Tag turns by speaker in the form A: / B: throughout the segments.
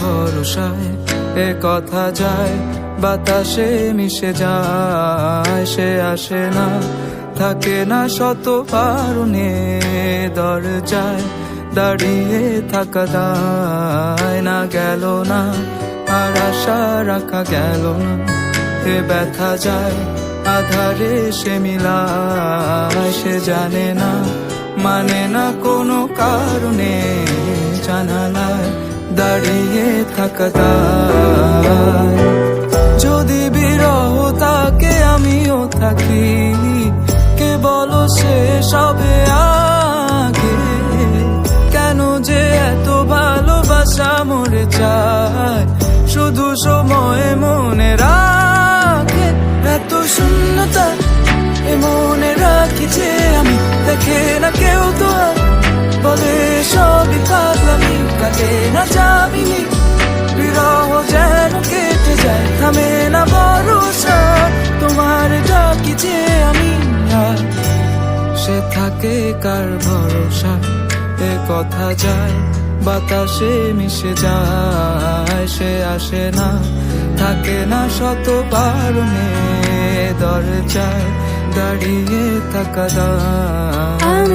A: ভরসায়? এ কথা যায়, বাতাসে মিশে যায়, সে আসে না। থাকে না শত পারুনে দরজায়, দাঁড়িয়ে থাকা দায় না, গেল না। আর আশা রাখা গেল না, এ ব্যথা যায়, আধারে সে মিলায়, সে জানে না মানে না কোনো কারণে। জানালায় দাঁড়িয়ে থাকা যদি বিরহ তাকে আমিও থাকি, কে বলো সে সবে আগে? কেন যে এত ভালোবাসা মরে চায় শুধু সময় মনে রাখে। এত শূন্যতা এ মনে রাখি যে আমি দেখে না কেউ তো বলে না যাবিনি বিরহ যেন কেটে যায়। থামে না ভরসা, তোমার ডাকি যে আমি আর। সে থাকে কার ভরসা? এ কথা যায়, বাতাসে মিশে যায়। সে আসে না, থাকে না শত কারণে দরজায়। দাঁড়িয়ে থাকা দায়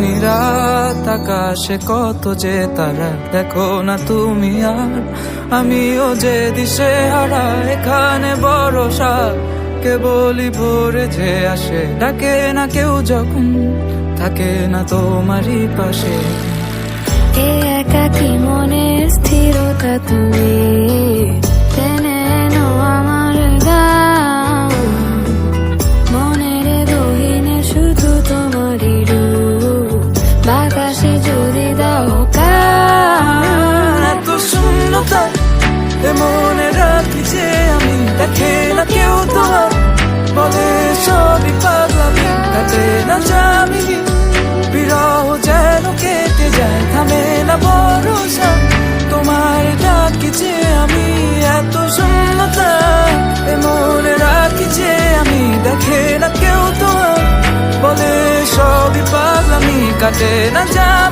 A: হয়নি রাত আকাশে কত যে তারা, দেখো না তুমি আর। আমিও যে দিশে হারা, এখানে ভরসা কেবলই ভোরে যে আসে, ডাকে না কেউ যখন। থাকে না তোমারই পাশে।
B: একাকি মনের স্থিরতা তুমি
A: না ভরসা? তোমার যে আমি, এত শূন্যতা। মনে রাখি যে আমি, দেখে না কেউ তোমার। বলে সবই পাগলামি, কাটে না যা